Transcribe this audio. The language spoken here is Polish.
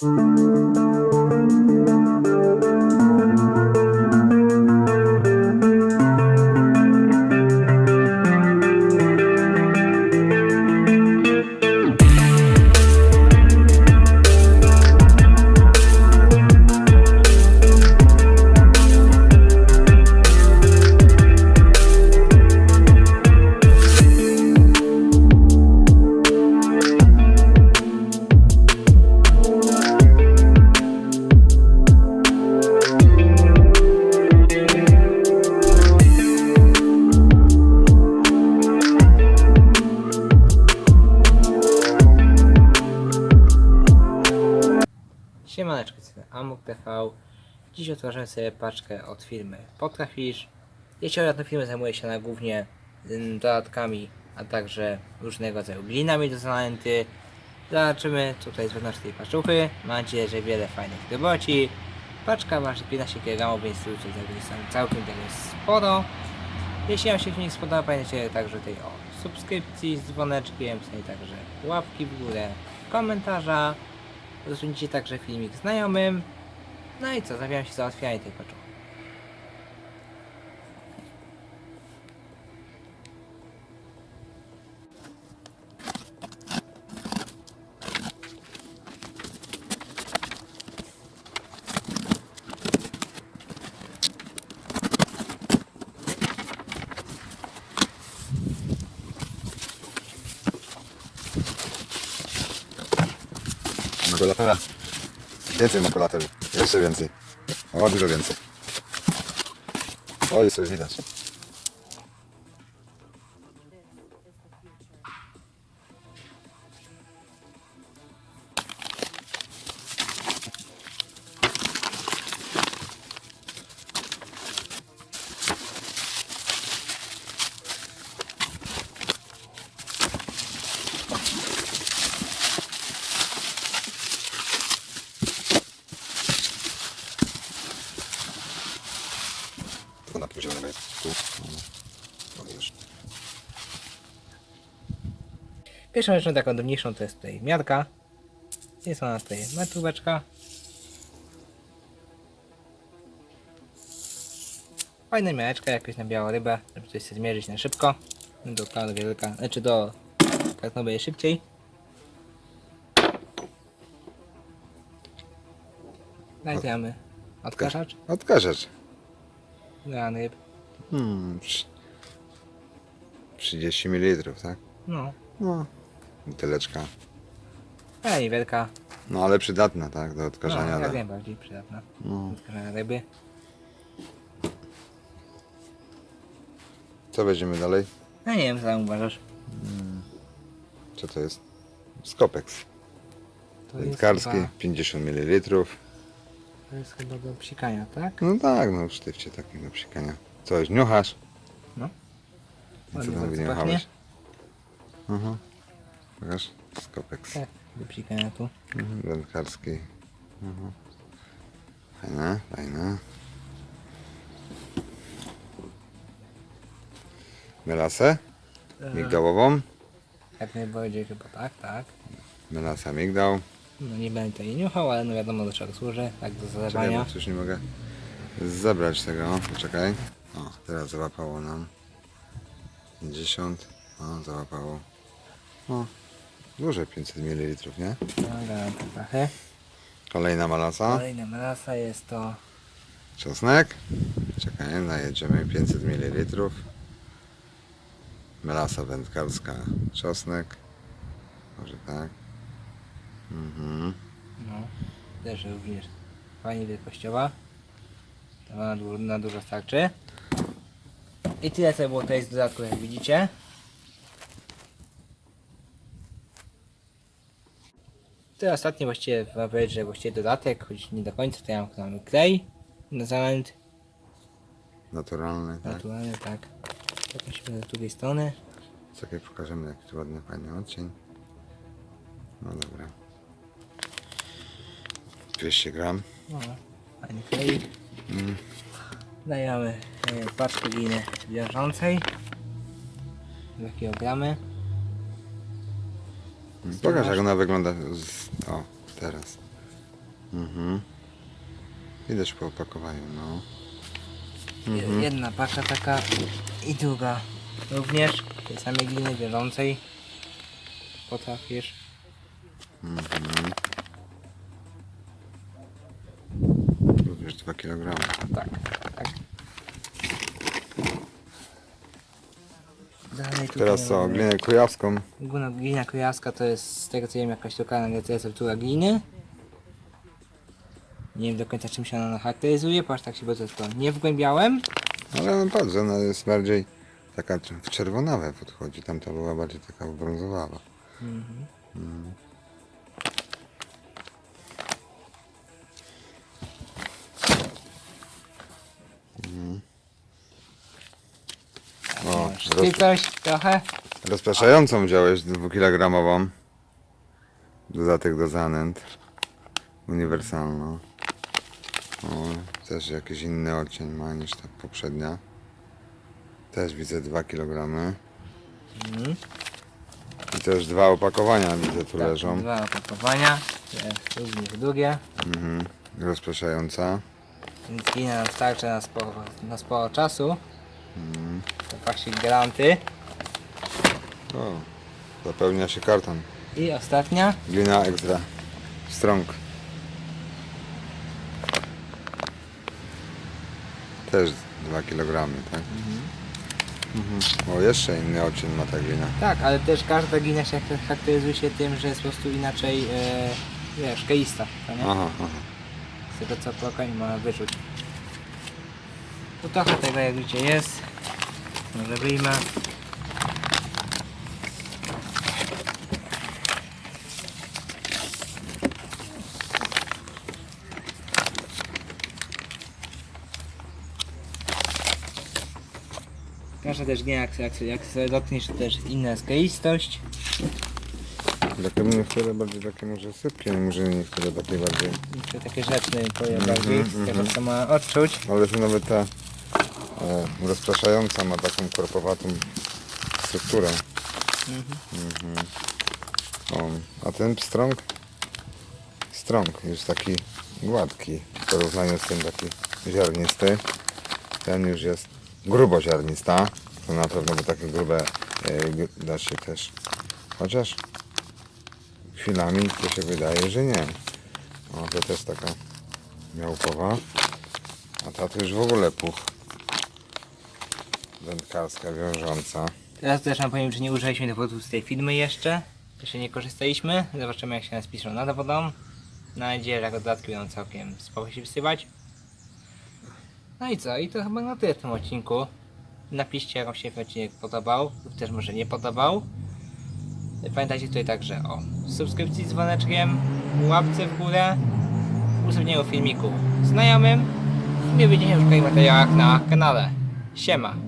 Música Dziś otworzymy sobie paczkę od firmy Potrafisz. Jeśli chodzi o tę firmę, zajmuje się ona głównie ym, dodatkami, a także różnego rodzaju glinami do zanęty. Zobaczymy tutaj z wewnątrz tej paczuchy. Mam nadzieję, że wiele fajnych roboci. Paczka waży 15 kg, więc tutaj jest całkiem tego jest sporo. Jeśli Wam się filmik spodobał, pamiętajcie także tutaj o subskrypcji z dzwoneczkiem, i także łapki w górę, komentarza. Rozwinięcie także filmik znajomym. No i co, zabieram się za załatwianie tej paczuchy. Makulatura. Więcej makulatury. Jeszcze więcej. O, dużo więcej. O, jest coś widać. Pierwszą rzeczą taką drobniejszą to jest tutaj miarka. Jest ona tutaj metróweczka. Fajna miareczka jakoś na białą rybę, żeby coś sobie zmierzyć na szybko. Do karty wielka, znaczy do kartnowej szybciej. Znajdziemy odkażacz Odkażacz. ryb. Hmm. trz- 30 ml, tak? No, No. Buteleczka. a niewielka. No ale przydatna, tak? Do No, odkażania. jak do... najbardziej przydatna. no. Odkażania ryby. Co weźmiemy dalej? No nie wiem, co tam uważasz. Co to jest? Skopeks. Wędkarski, chyba- 50 ml. To jest chyba do psikania, tak? No tak, no sztywcie taki do psikania. Coś, niuchasz? No. I co tam wyniuchałeś? Mhm. Pokaż, skopeks. Tak, do psikania tu. Wędkarski. Mhm. Fajne, fajne. Melasę migdałową. Jak najbardziej chyba tak, tak. Melasa migdał. No nie będę tutaj niuchał, ale no wiadomo do czego służy, tak do Czekaj, zalewania. coś nie mogę zabrać tego. Poczekaj. O, teraz załapało nam. 50. O, załapało. O, duże 500 ml, nie? Trochę. Kolejna malasa. Kolejna melasa jest to Czosnek. Czekaj, najedziemy 500 ml. Melasa wędkarska, czosnek. Może tak. Mhm. no, też również fajnie wielkościowa. To na, du- na dużo starczy. I tyle co było tutaj z dodatku jak widzicie. To ostatni właściwie chyba powiedzieć, że właściwie dodatek, choć nie do końca, to ja mam mamy klej na zamęt. Naturalny, tak. Naturalny, tak. Tak musimy drugiej strony. Czekaj, pokażemy jaki tu ładny, fajny odcień. No dobra. 200 gram. No, fajny klej. Dajemy e, paczkę gliny wiążącej. 2 kg. Pokaż jak ona wygląda. Z... O, teraz. Mhm. Widać po opakowaniu, no. Je- Jedna paka taka i druga również tej samej gliny bieżącej. Potrafisz. Mhm. Również 2 kg. Tak, tak. Dalej tutaj Teraz co, mamy- glinę kujawską. Glina, glina kujawska to jest z tego co wiem jakaś lokalna receptura gliny. Nie wiem do końca czym się ona charakteryzuje, ponieważ tak się to nie wgłębiałem. Ale no patrz, ona jest bardziej taka w czerwonawe podchodzi. Tamta była bardziej taka brązowawa. Mm. Sztywność trochę. rozpraszającą wziąłeś dwukilogramową. Dodatek do zanęt. Uniwersalną. O, też jakiś inny odcień ma niż ta poprzednia. Też widzę 2 kg. Mhm. I też dwa opakowania widzę tu Tak, leżą. Dwa opakowania. Również drugie. Mhm. Rozpraszająca. Więc nam starczy na sporo, na sporo czasu. To właśnie granty. O, zapełnia się karton. I ostatnia. Glina extra. Strong. Też 2 kg, tak? Mhm. O, jeszcze inny odcień ma ta glina. Tak, ale też każda glina się charakteryzuje się tym, że jest po prostu inaczej, e, wiesz, keista, to nie? Aha, aha. Z tego co plokami ma wyrzuć. To trochę tego jak widzicie jest. Może wyjmę. Każda też nie jak, jak, jak sobie dotkniesz to też inna skleistość. Takie niektóre bardziej takie może sypkie, może niektóre takie bardziej. Niektóre takie rzeczne powiem Mhm, bardziej, z tego mhm. co ma odczuć. Ale to nawet ta rozpraszająca ma taką korpowatą strukturę. Mhm. O, a ten strąg? Strąg jest taki gładki w porównaniu z tym taki ziarnisty. Ten już jest grubo ziarnista. To na pewno, bo takie grube e, da się też. Chociaż chwilami to się wydaje, że nie. O, to też taka miałkowa. A ta to już w ogóle puch. Wędkarska, wiążąca. Teraz też wam powiem, że nie użyliśmy dowodów z tej filmy jeszcze. Jeszcze nie korzystaliśmy. Zobaczymy jak się nas piszą nad wodą. Mam nadzieję, że dodatki będą całkiem spoko się wsypać. No i co? I to chyba na tyle w tym odcinku. Napiszcie jak wam się odcinek podobał lub też może nie podobał. Pamiętajcie tutaj także o subskrypcji z dzwoneczkiem, łapce w górę, udostępnieniu filmiku znajomym i widzenia już w kolejnych materiałach na kanale. Siema!